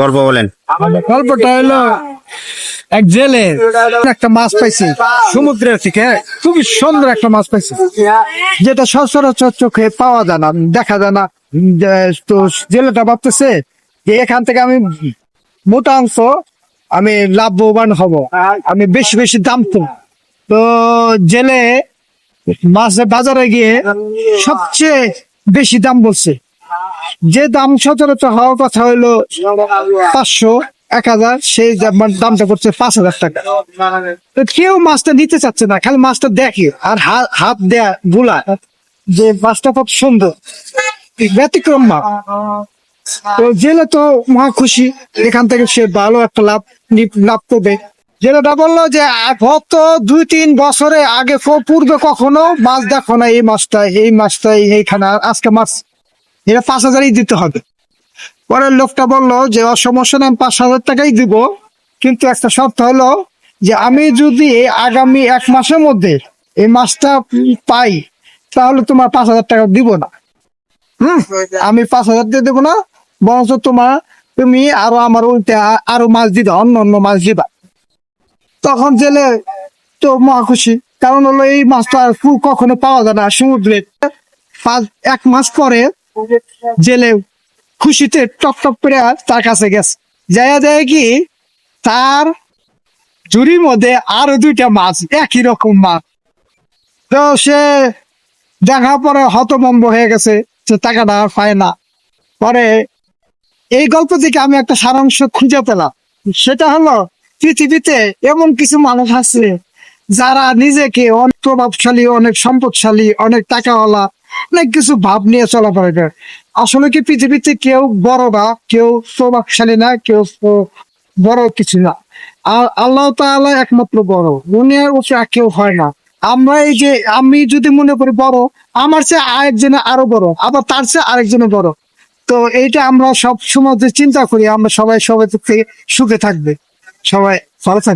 গল্প বলেন। গল্পটা হলো এক জেলে একটা মাছ পাইছে সমুদ্রের থেকে খুবই সুন্দর একটা মাছ পাইছে, যেটা সচরাচর চোখে পাওয়া যায় না, দেখা যায় না। তো জেলেটা ভাবতেছে যে এখান থেকে আমি মোটা অংশ, আমি লাভবান হব, আমি বেশি বেশি দাম তো তো জেলে মাছের বাজারে গিয়ে সবচেয়ে বেশি দাম বলছে। যে দাম সচরাচর হওয়ার কথা হইল পাঁচশো, এক হাজার, সেই দামটা করছে পাঁচ হাজার টাকা। কেউ মাছটা নিতে চাচ্ছে না, খালি মাছটা দেখে। আর হাত দেয়া গুলা, যে মাছটা খুব সুন্দর, ব্যতিক্রম মাছ। তো জেলে তো মহা খুশি, এখান থেকে সে ভালো একটা লাভ লাভ করবে। জেলেটা বলল যে, গত দুই, তিন বছরে আগে পূর্বে কখনো মাছ দেখো না, এই মাছটা এই মাছটা এইখানে আজকে মাছ এটা পাঁচ হাজারই দিতে হবে। পরের লোকটা বলল যে সমস্যা নেই পাঁচ হাজার টাকাই দিব। কিন্তু একটা শর্ত হলো যে, আমি যদি আগামী এক মাসের মধ্যে এই মাছটা পাই, তাহলে তোমার পাঁচ হাজার টাকা দিব না। হুম? আমি পাঁচ হাজার দিয়ে দেবো না, বরঞ্চ তোমার তুমি আরও আমার উল্টে আরও মাছ দিবা, অন্য অন্য মাছ দিবা। তখন জেলে তো মহা খুশি। কারণ হলো এই মাছটা কখনো পাওয়া যায় না, সমুদ্রে। পাঁচ এক মাস পরে জেলে খুশিতে করে তার কাছে গেছে। যাইয়া দেয় কি তার মধ্যে আরও দুইটা মাছ, একই রকম মাছ। তো সে দেখার পরে হয়ে গেছে যে টাকাটা আর পায় না। পরে এই গল্প থেকে আমি একটা সারাংশ খুঁজে পেলাম। সেটা হলো পৃথিবীতে এমন কিছু মানুষ আছে যারা নিজেকে অনেক প্রভাবশালী, অনেক সম্পদশালী, অনেক টাকাওয়ালা অনেক কিছু ভাব নিয়ে চলাফেরা করে আসলে কি পৃথিবীতে কেউ বড় না কেউ প্রভাবশালী না, কেউ বড় কিছু না। আর আল্লাহ তাআলা একমাত্র বড়। উপরে আর কেউ হয় না। আমরা এই যে, আমি যদি মনে করি বড়, আমার চেয়ে আরেকজনে আরও বড়, আবার তার চেয়ে আরেকজনে বড়। তো এইটা আমরা সব সময় যে চিন্তা করি, আমরা সবাই সবাই সুখে থাকবে। সবাই ভালো থাকবে।